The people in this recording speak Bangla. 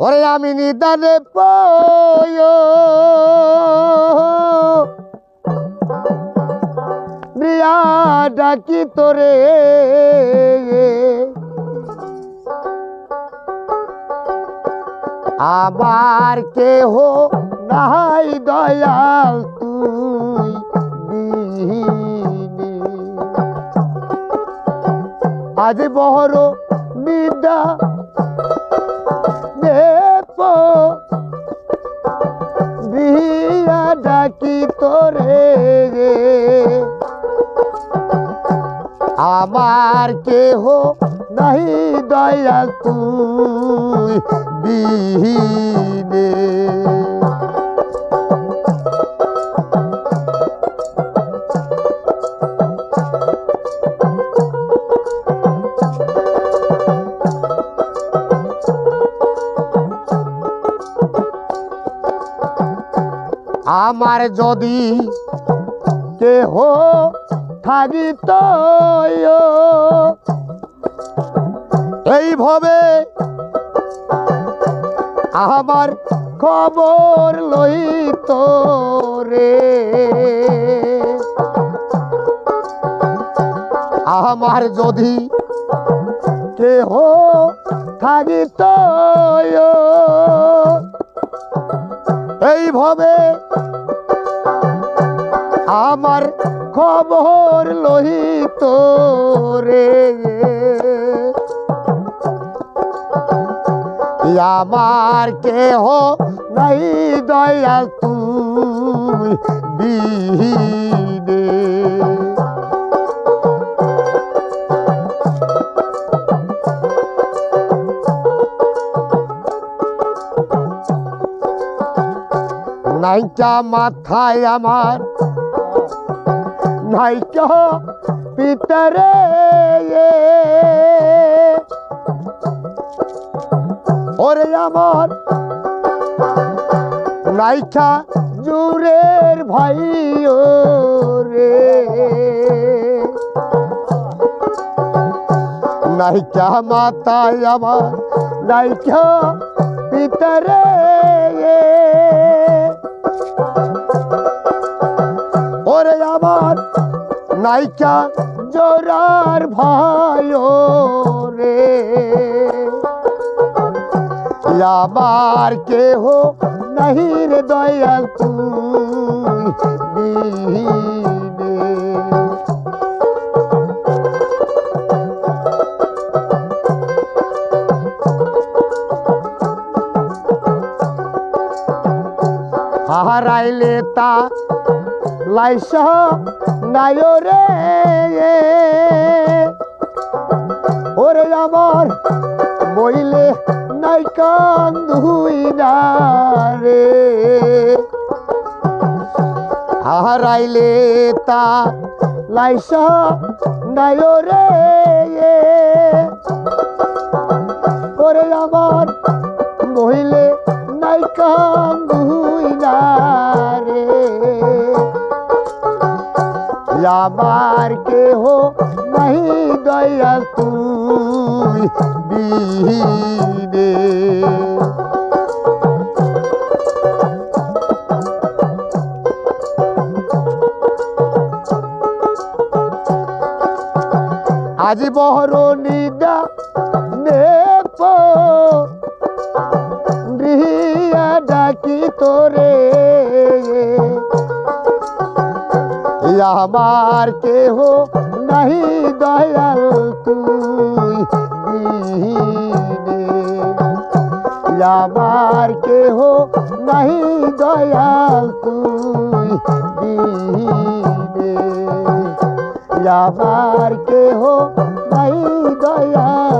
ওরে আমি নিদানে প্রিয়া ডাকি তোরে। আমার কেহ নাই দয়াল তুই আজ বহর নিদা দেব বিয়া ডাকি তোরে আমার কেহ নাহি দয়া তুই বিহীনে। আমার যদি কেহ থাকিত এইভাবে আমার খবর লইত রে। আমার যদি কেহ থাকিত এইভাবে আমার খবর লোহিত রে। আমার কেহ নাই দয়া তুই বিহীনে। নাইকা মাথায় আমার। নাইকা পিতরে ওরে আমার নাইকা জুরের ভাই রে নাইকা মাতায় আমার, নাইকা পিতরে নাইকা জোরার ভাই রে। আমার কেহ নাহি রে দয়াল তুই হারাইলে তা লাইসা নায়রে ওরে আমার মইলে নাই কান ধুই না রে। হারাইলে তা লাইসা নায়রে ওরে আমার কেহ নাহি দয়া তুই বিহীনে। আজি বহর নিদা নেপ ডাকি তোরে আমার কেহ নাহি দয়াল তুই আমার কেহ নাহি দয়াল তুই আমার কেহ নাহি দয়াল